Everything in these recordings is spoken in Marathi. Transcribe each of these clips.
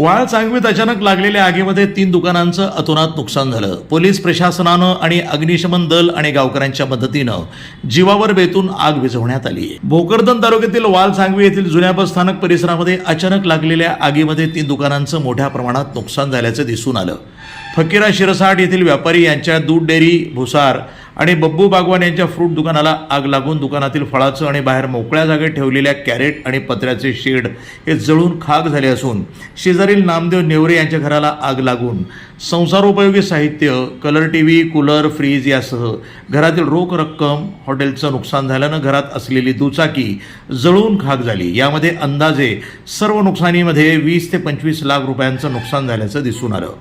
वाळ सांगवीत अचानक लागलेल्या आगीमध्ये तीन दुकानांचं अतोनात नुकसान झालं. पोलीस प्रशासनानं आणि अग्निशमन दल आणि गावकऱ्यांच्या मदतीनं जीवावर बेतून आग विझवण्यात आली. भोकरदन तालुक्यातील वाल सांगवी येथील जुन्या बस स्थानक परिसरामध्ये अचानक लागलेल्या आगीमध्ये तीन दुकानांचं मोठ्या प्रमाणात नुकसान झाल्याचं दिसून आलं. फकीरा शिरसाट येथील व्यापारी यांच्या दूध डेअरी भुसार आणि बब्बू बागवान यांच्या फ्रूट दुकानाला आग लागून दुकानातील फळाचं आणि बाहेर मोकळ्या जागेत ठेवलेल्या कॅरेट आणि पत्र्याचे शेड हे जळून खाक झाले असून शेजारील नामदेव नेवरे यांच्या घराला आग लागून संसारोपयोगी साहित्य colour T V cooler fridge यासह घरातील रोख रक्कम हॉटेलचं नुकसान झाल्यानं घरात असलेली दुचाकी जळून खाक झाली. यामध्ये अंदाजे सर्व नुकसानीमध्ये वीस ते पंचवीस लाख रुपयांचं नुकसान झाल्याचं दिसून आलं.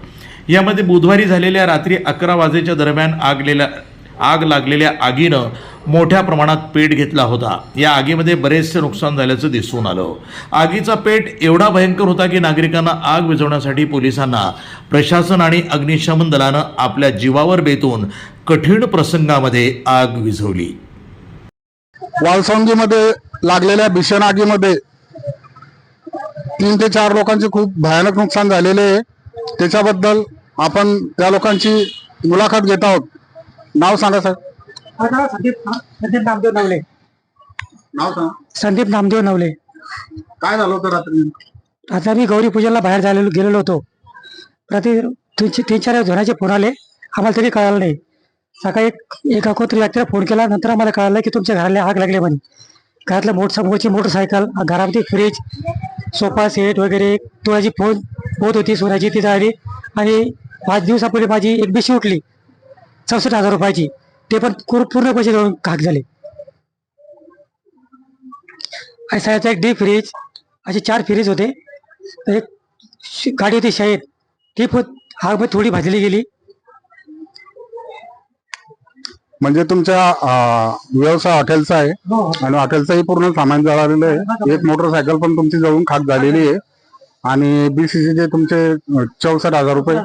यामध्ये बुधवारी झालेल्या रात्री अकरा वाजेच्या दरम्यान आगलेल्या आग लागलेल्या आगीनं मोठ्या प्रमाणात पेट घेतला होता. या आगीमध्ये बरेचसे नुकसान झाल्याचं दिसून आलं. आगीचा पेट एवढा भयंकर होता की नागरिकांना आग विझवण्यासाठी पोलिसांना प्रशासन आणि अग्निशमन दलानं आपल्या जीवावर बेतून कठीण प्रसंगामध्ये आग विझवली. वालसंगीमध्ये लागलेल्या भीषण आगीमध्ये तीन ते चार लोकांचे खूप भयानक नुकसान झालेले आहे. त्याच्याबद्दल आपण त्या लोकांची मुलाखत घेत आहोत. नाव सांगा सर. संदीप संदीप नामदेव नवले. नाव सांगा. संदीप नामदेव नवले. काय झालं होतं रात्री? आता मी गौरी पूजेला बाहेर झालेलो गेलेलो होतो. रात्री तीन तीन चार धोरणाचे फोन आले. आम्हाला तरी कळालं नाही. सकाळी एक एक अकोत्र व्यक्तीला फोन केला. नंतर आम्हाला कळालं की तुमच्या घराला आग लागली म्हणे. घरातलं मोठ समोरची मोटरसायकल घरामध्ये फ्रीज सोफा सेट वगैरे. तोळ्याची फोन होत होती सोन्याची ती जाळली आणि पाच दिवसापूर्वी माझी एक बिशी उठली. चौसष्ट हजार रुपयाची. ते पण पूर- पूर्ण पैसे देऊन खाक झाले. आणि सगळ्याचा एक डीप फ्रीज असे चार फ्रीज होते. एक गाडी होती शाळेत. ती पण आग थोडी भाजली गेली. म्हणजे तुमच्या व्यवसाय हॉटेलचा आहे. आणि हॉटेलचंही पूर्ण सामान जळालेलं आहे. एक मोटरसायकल पण तुमची जळून खाक झालेली आहे. आणि बीसीसीचे तुमचे चौसष्ट हजार रुपये.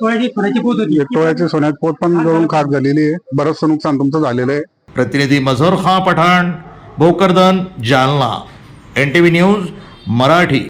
टोळ्याची सोन्यात पोत पण जळून खाक झालेली आहे. बरंचसं नुकसान तुमचं झालेलं आहे. प्रतिनिधी Mazhar Khan Pathan Bhokardan Jalna. N T V news Marathi.